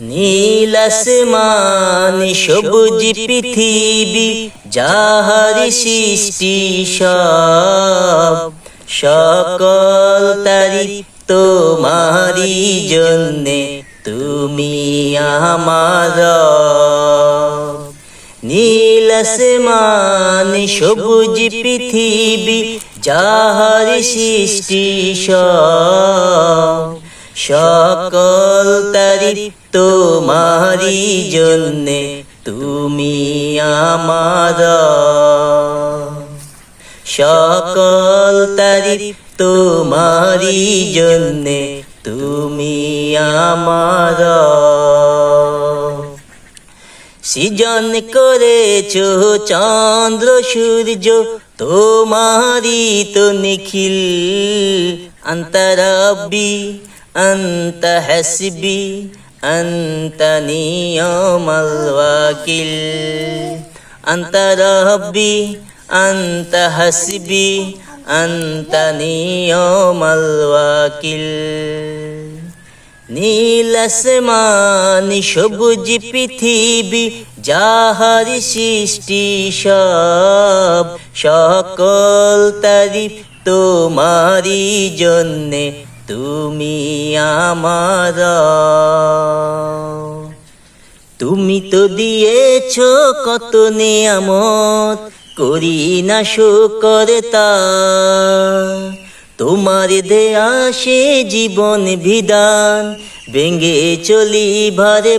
নীল সবুজ পৃথিবী, যাহার সৃষ্টি সব সকল তারি তোমারি জন্যে তুমি আমার। নীল সবুজ পৃথিবী, যাহার সৃষ্টি সব সকল তারি তোমারি জন্যে তুমি আমার সকল তারি তোমারি জন্যে তুমি আমার সৃজন করেছ চন্দ্র সূর্য তোমারি তো নিখিল অন্তরবি অন্ত হসবি অন্ত নিয়মল ওয়াকিল অন্তরবি অন্ত হসবি অন্ত নিয়মল ওয়াকিল নীল আসমান সবুজ পৃথিবী, যাহার সৃষ্টি সব। সকল তারিফ তোমারি জন্যে তুমি আমার। তুমি তো দিয়েছ কত নিয়ামত, করি না শোকর তা। তোমার দেয়া সে জীবন বিধান, ভেঙে চলি ভারে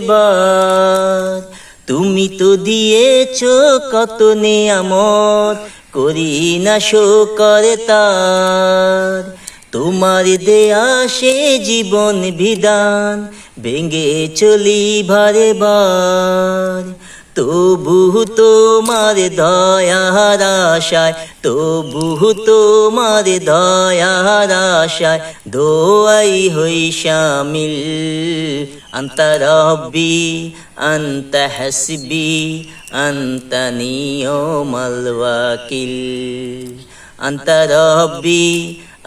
তুমি তো দিয়েছ কত নিয়ামত, করি না শোকর তার। তোমার দেয়া সে জীবন বিধান ভেঙে চলি ভারে বার তবু তোমার দয়ার আশায় তবু তোমার দয়ার আশায় দোয়াই হই শামিল أنت ربي أنت حسبي أنت نيوم الوكيل أنت ربي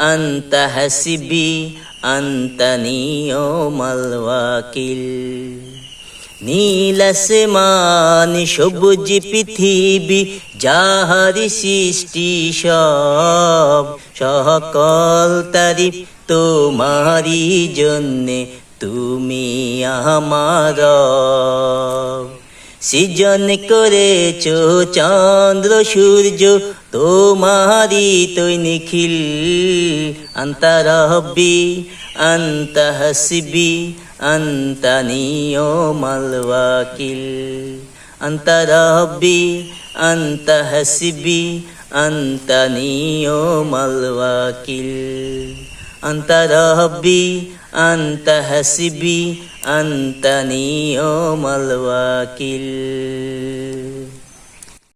أنت حسبي أنت نيوم الوكيل নীল আসমান সবুজ পৃথিবী যাহার সৃষ্টি সব সকল তারিফ তোমারি জন্যে তুমি আমার সৃজন করেছ চন্দ্র, সূর্য তোমারি তুই নিখিল অন্তরবি অন্ত হসবি অন্ত নিয়মল ওয়াকিল অন্ত হসবি অন্ত নিয়মল ওয়াকিল অন্তরবি অন্ত হসবি অন্ত নিয়মল ওয়াকিল